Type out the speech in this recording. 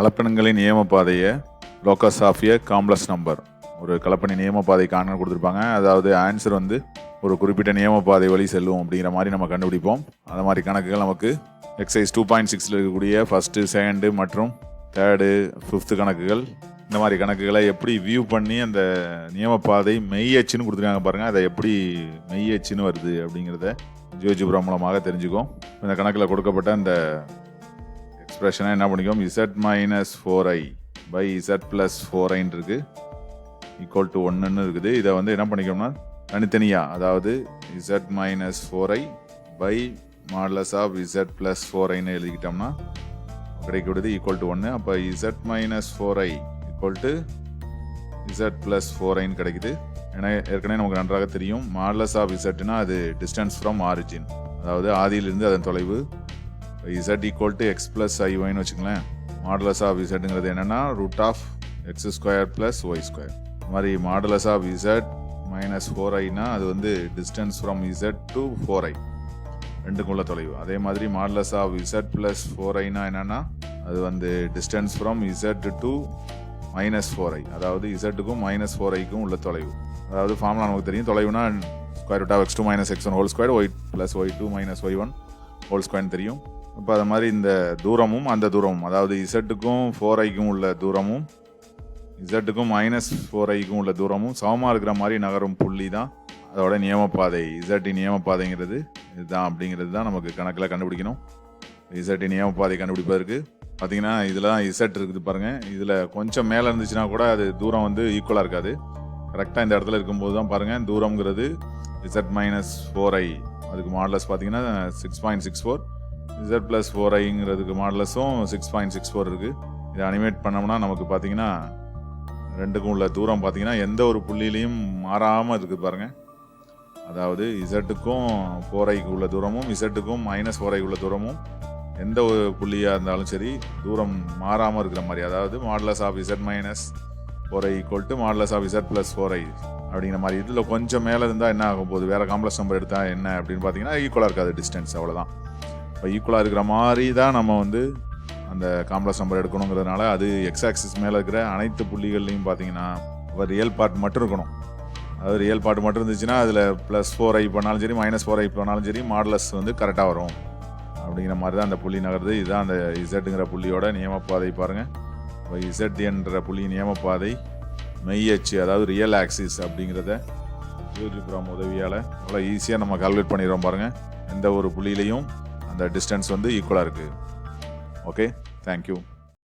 கலப்பினங்களின் நியம பாதையை locus of a complex number. ஒரு கலப்பணி நியம பாதை காண கொடுத்துருப்பாங்க. அதாவது ஆன்சர் வந்து ஒரு குறிப்பிட்ட நியம பாதை வழி செல்லும் அப்படிங்கிற மாதிரி நம்ம கண்டுபிடிப்போம். அந்த மாதிரி கணக்குகள் நமக்கு எக்ஸைஸ் டூ பாயிண்ட் சிக்ஸில் இருக்கக்கூடிய ஃபஸ்ட்டு செகண்டு மற்றும் தேர்டு ஃபிஃப்த்து கணக்குகள். இந்த மாதிரி கணக்குகளை எப்படி வியூ பண்ணி அந்த நியமப்பாதை மெய்யச்சுன்னு கொடுத்துருக்காங்க பாருங்கள் அதை எப்படி மெய்யச்சுன்னு வருது அப்படிங்கிறத ஜியோஜிபுரம் மூலமாக தெரிஞ்சுக்கும் இந்த கணக்கில் கொடுக்கப்பட்ட அந்த எக்ஸ்பிரஷனை என்ன பண்ணிக்கோம்? Z minus four i by z plus four ஐன் இருக்குது ஈக்குவல் டு ஒன்றுன்னு இருக்குது. இதை வந்து என்ன பண்ணிக்கோம்னா தனித்தனியாக அதாவது z minus four i by modulus of z plus four ஐன்னு எழுதிக்கிட்டோம்னா கிடைக்கக்கூடியது ஈக்குவல் டு ஒன்று அப்போ z minus four i equal to z plus four ஐன்னு கிடைக்குது. ஏன்னா ஏற்கனவே நமக்கு நன்றாக தெரியும் மாடலஸ் ஆஃப் இசட்னா அது டிஸ்டன்ஸ் ஃப்ரம் ஆரிஜின் அதாவது ஆதியிலிருந்து அதன் தொலைவு z equal to x plus i ஒய்னு வச்சுங்களேன் மாடலஸ் ஆஃப் இசட்ங்கிறது என்னென்னா root of x square plus y square இந்த மாதிரி modulus of z minus four Aina அது வந்து distance from z to four i ரெண்டுக்கும் உள்ள தொலைவு. அதே மாதிரி modulus of z plus four Aina என்னென்னா அது வந்து distance from z to minus four i அதாவது இசட்டுக்கும் மைனஸ் ஃபோர் ஐக்கும் உள்ள தொலைவு. அதாவது ஃபார்முலா நமக்கு தெரியும். தொலைவுனா square root of x two minus x one whole square y plus y two minus y one whole ஸ்கொயர்னு தெரியும். இப்போ அது மாதிரி இந்த தூரமும் அந்த தூரமும். அதாவது இசட்டுக்கும் ஃபோர் ஐக்கும் உள்ள தூரமும் இசட்டுக்கும் மைனஸ் ஃபோர் ஐக்கும் உள்ள தூரமும் சமமாக இருக்கிற மாதிரி நகரும் புள்ளி தான் அதோட நியமப்பாதை. இசட்டி நியமப்பாதைங்கிறது இதுதான் அப்படிங்கிறது தான் நமக்கு கணக்கில் கண்டுபிடிக்கணும். இசட்டி நியமப்பாதை கண்டுபிடிப்பதற்கு. பார்த்தீங்கன்னா இதில் தான் இசட் இருக்குது பாருங்கள் இதில் கொஞ்சம் மேலே இருந்துச்சுன்னா கூட அது தூரம் வந்து ஈக்குவலாக இருக்காது. கரெக்டாக இந்த இடத்துல இருக்கும்போது தான் பாருங்கள் தூரங்கிறது இசட் மைனஸ் ஃபோர் ஐ அதுக்கு மாடலஸ் பார்த்தீங்கன்னா six point six four z plus four ஐங்கிறதுக்கு மாடலஸும் சிக்ஸ் பாயிண்ட் சிக்ஸ் ஃபோர் இருக்குது இதை அனிமேட் பண்ணோம்னா நமக்கு பார்த்தீங்கன்னா ரெண்டுக்கும் உள்ள தூரம் பார்த்தீங்கன்னா எந்த ஒரு புள்ளியிலையும் மாறாமல் இருக்குது பாருங்கள் அதாவது இசட்டுக்கும் ஃபோர் ஐக்கு உள்ள தூரமும் இசட்டுக்கும் மைனஸ் ஃபோர் ஐக்கு உள்ள தூரமும் எந்த ஒரு புள்ளியாக இருந்தாலும் சரி தூரம் மாறாமல் இருக்கிற மாதிரி அதாவது modulus of z minus four i equal to modulus of z plus four i அப்படிங்கிற மாதிரி. இதில் கொஞ்சம் மேலே இருந்தால் என்ன ஆகும் போகுது? வேறு காம்ப்ளெக்ஸ் நம்பர் எடுத்தால் என்ன அப்படின்னு பார்த்தீங்கன்னா ஈக்குவலாக இருக்காது டிஸ்டன்ஸ் அவ்வளோதான் ஈக்குவலாக இருக்கிற மாதிரி தான் நம்ம வந்து அந்த காம்ப்ளெக்ஸ் நம்பர் எடுக்கணுங்கிறதுனால அது எக்ஸ் ஆக்சிஸ் மேலே இருக்கிற அனைத்து புள்ளிகள்லையும் பார்த்தீங்கன்னா ரியல் பார்ட் மட்டும் இருக்கணும். அது ரியல் பார்ட் மட்டும் இருந்துச்சுன்னா அதில் ப்ளஸ் ஃபோர் ஐ பண்ணாலும் சரி மைனஸ் ஃபோர் ஐ பண்ணாலும் சரி மாடலஸ் வந்து கரெக்டாக வரும். அப்படிங்கிற மாதிரி தான் அந்த புள்ளி நகருது. இதுதான் அந்த இசட்டுங்கிற புள்ளியோட நியமப்பாதை பாருங்கள் இப்போ இசட் என்ற புள்ளி நியமப்பாதை மெய்யச்சு அதாவது ரியல் ஆக்சிஸ் அப்படிங்கிறத ஜியோஜிபுரம் உதவியால் அவ்வளோ ஈஸியாக நம்ம கால்குலேட் பண்ணிடுறோம் பாருங்கள் எந்த ஒரு புள்ளியிலையும் அந்த டிஸ்டன்ஸ் வந்து ஈக்குவலாக இருக்குது ஓகே தேங்க்யூ